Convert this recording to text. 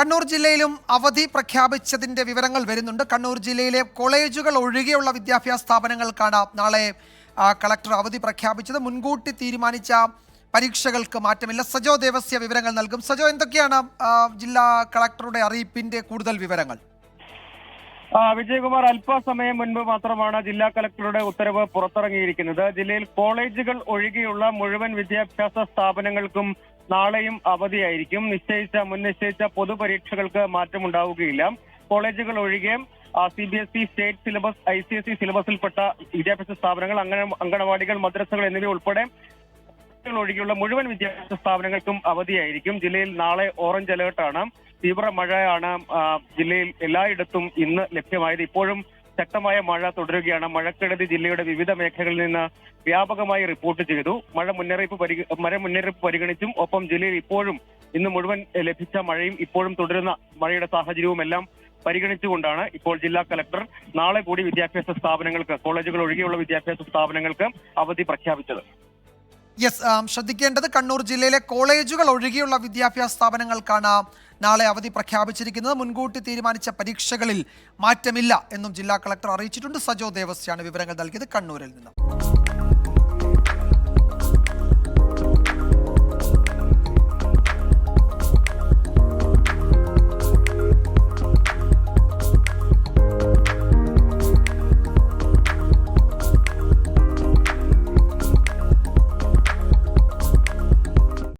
കണ്ണൂർ ജില്ലയിലും അവധി പ്രഖ്യാപിച്ചതിന്റെ വിവരങ്ങൾ വരുന്നുണ്ട്. കണ്ണൂർ ജില്ലയിലെ കോളേജുകൾ ഒഴികെയുള്ള വിദ്യാഭ്യാസ സ്ഥാപനങ്ങൾക്കാണ് നാളെ കളക്ടർ അവധി പ്രഖ്യാപിച്ചത്. മുൻകൂട്ടി തീരുമാനിച്ച പരീക്ഷകൾക്ക് മാറ്റമില്ല. സജോ ദേവസ്യ വിവരങ്ങൾ നൽകും. സജോ എന്തൊക്കെയാണ് ജില്ലാ കളക്ടറുടെ അറിയിപ്പിന്റെ കൂടുതൽ വിവരങ്ങൾ? വിജയകുമാർ അല്പസമയം മുൻപ് മാത്രമാണ് ജില്ലാ കളക്ടറുടെ ഉത്തരവ് പുറത്തിറങ്ങിയിരിക്കുന്നത്. ജില്ലയിൽ കോളേജുകൾ ഒഴികെയുള്ള മുഴുവൻ വിദ്യാഭ്യാസ സ്ഥാപനങ്ങൾക്കും നാളെയും അവധിയായിരിക്കും. നിശ്ചയിച്ച മുൻനിശ്ചയിച്ച പൊതുപരീക്ഷകൾക്ക് മാറ്റമുണ്ടാവുകയില്ല. കോളേജുകൾ ഒഴികെ C B S E state syllabus I C S E സിലബസിൽപ്പെട്ട വിദ്യാഭ്യാസ സ്ഥാപനങ്ങൾ അങ്ങനെ അങ്കണവാടികൾ മദ്രസകൾ എന്നിവ ഉൾപ്പെടെ ഒഴികെയുള്ള മുഴുവൻ വിദ്യാഭ്യാസ സ്ഥാപനങ്ങൾക്കും അവധിയായിരിക്കും. ജില്ലയിൽ നാളെ ഓറഞ്ച് അലേർട്ടാണ്. തീവ്ര മഴയാണ് ജില്ലയിൽ എല്ലായിടത്തും ഇന്ന് ലഭ്യമായത്. ഇപ്പോഴും ശക്തമായ മഴ തുടരുകയാണ്. മഴക്കെടുതി ജില്ലയുടെ വിവിധ മേഖലകളിൽ നിന്ന് വ്യാപകമായി റിപ്പോർട്ട് ചെയ്തു. മഴ മുന്നറിയിപ്പ് മഴ മുന്നറിയിപ്പ് പരിഗണിച്ചും ഒപ്പം ജില്ലയിൽ ഇപ്പോഴും ഇന്ന് മുഴുവൻ ലഭിച്ച മഴയും ഇപ്പോഴും തുടരുന്ന മഴയുടെ സാഹചര്യവും എല്ലാം പരിഗണിച്ചുകൊണ്ടാണ് ഇപ്പോൾ ജില്ലാ കലക്ടർ നാളെ കൂടി വിദ്യാഭ്യാസ സ്ഥാപനങ്ങൾക്ക് കോളേജുകൾ ഒഴികെയുള്ള വിദ്യാഭ്യാസ സ്ഥാപനങ്ങൾക്ക് അവധി പ്രഖ്യാപിച്ചത്. യെസ് ആം, ശ്രദ്ധിക്കേണ്ടത് കണ്ണൂർ ജില്ലയിലെ കോളേജുകൾ ഒഴികെയുള്ള വിദ്യാഭ്യാസ സ്ഥാപനങ്ങൾക്കാണ് നാളെ അവധി പ്രഖ്യാപിച്ചിരിക്കുന്നത്. മുൻകൂട്ടി തീരുമാനിച്ച പരീക്ഷകളിൽ മാറ്റമില്ല എന്നും ജില്ലാ കളക്ടർ അറിയിച്ചിട്ടുണ്ട്. സജോ ദേവസ്യാണ് വിവരങ്ങൾ നൽകിയത് കണ്ണൂരിൽ നിന്ന്.